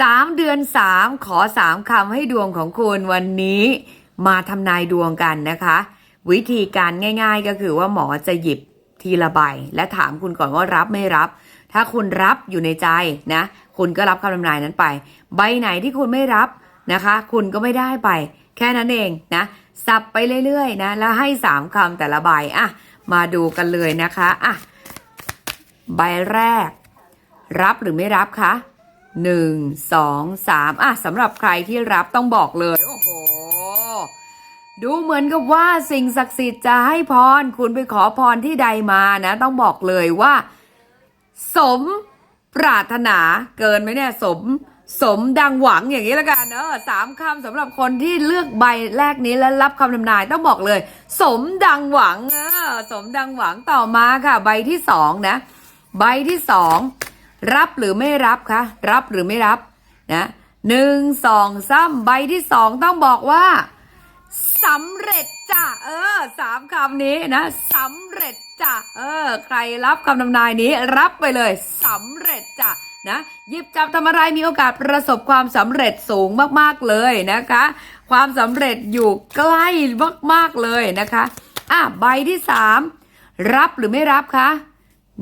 สามเดือนสามขอสามคำให้ดวงของคุณวันนี้มาทำนายดวงกันนะคะ วิธีการง่าย ๆ ก็คือว่าหมอจะหยิบทีละใบ และถามคุณก่อนว่ารับไม่รับ ถ้าคุณรับอยู่ในใจนะ คุณก็รับคำทำนายนั้นไป ใบไหนที่คุณไม่รับนะคะ คุณก็ไม่ได้ไป แค่นั้นเองนะสับไปเรื่อยๆนะแล้วให้สามคำแต่ละใบอะมาดูกันเลยนะคะอะใบแรก รับหรือไม่รับคะ หนึ่งสองสามอะสำหรับใครที่รับต้องบอกเลย โอ้โห ดูเหมือนกับว่าสิ่งศักดิ์สิทธิ์จะให้พร คุณไปขอพรที่ใดมานะ ต้องบอกเลยว่า สมปรารถนาเกินไหมเนี่ยสมสมดังหวังอย่างนี้ละกันเนอะสามคำสำหรับคนที่เลือกใบแรกนี้และรับคำทำนายต้องบอกเลย สมดังหวังเออสมดังหวังต่อมาค่ะ ใบที่สองนะ ใบที่สอง รับหรือไม่รับคะ รับหรือไม่รับนะหนึ่งสองสามใบที่สองต้องบอกว่าสำเร็จจ้ะเออสามคำนี้นะสำเร็จจ้ะเออ ใครรับคำทำนายนี้ รับไปเลยสำเร็จจ้ะนะหยิบจับทำอะไรมีโอกาสประสบความสำเร็จสูงมากๆเลยนะคะ ความสำเร็จอยู่ใกล้มากๆเลยนะคะอะใบที่สามรับหรือไม่รับคะ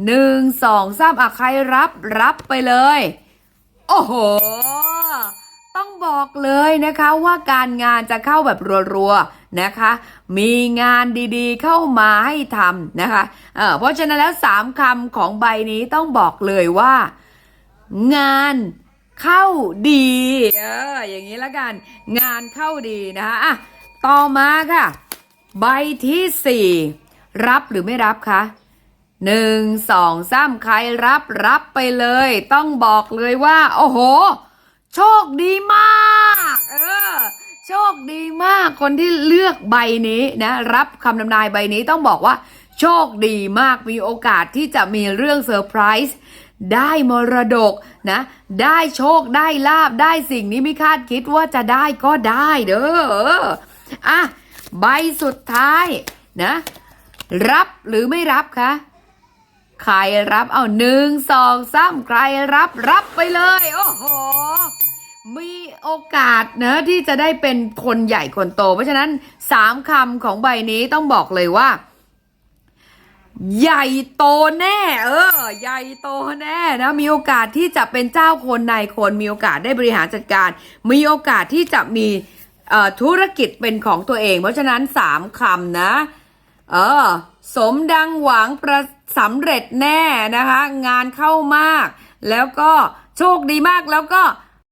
หนึ่งสองสามอะใครรับรับไปเลย โอ้โห ต้องบอกเลยนะคะว่าการงานจะเข้าแบบรัวๆนะคะ มีงานดีๆเข้ามาให้ทำนะคะเเพราะฉะนั้นแล้วสามคำของใบนี้ต้องบอกเลยว่า งานเข้าดีเอออย่างนี้ละกัน งานเข้าดีนะคะอะต่อมาค่ะ ใบที่สี่รับหรือไม่รับคะ หนึ่งสองสามใครรับรับไปเลย ต้องบอกเลยว่า โอ้โห โชคดีมากเออโชคดีมากคนที่เลือกใบนี้นะ รับคำนำนายใบนี้ต้องบอกว่า โชคดีมากมีโอกาสที่จะมีเรื่องเซอร์ไพรส์ได้มรดกนะ ได้โชคได้ลาบได้สิ่งนี้ไม่คาดคิดว่าจะได้ก็ได้เด้ออะใบสุดท้ายนะ รับหรือไม่รับคะ ใครรับเอาหนึ่งสองสามใครรับรับไปเลย โอ้โห มีโอกาสนะที่จะได้เป็นคนใหญ่คนโต เพราะฉะนั้นสามคำของใบนี้ต้องบอกเลยว่า ใหญ่โตแน่ เออ ใหญ่โตแน่นะมีโอกาสที่จะเป็นเจ้าคนนายคนมีโอกาสได้บริหารจัดการ มีโอกาสที่จะมีออธุรกิจเป็นของตัวเอง เพราะฉะนั้นสามคำนะ เออ สมดังหวังประ สำเร็จแน่นะคะ งานเข้ามาก แล้วก็โชคดีมากแล้วก็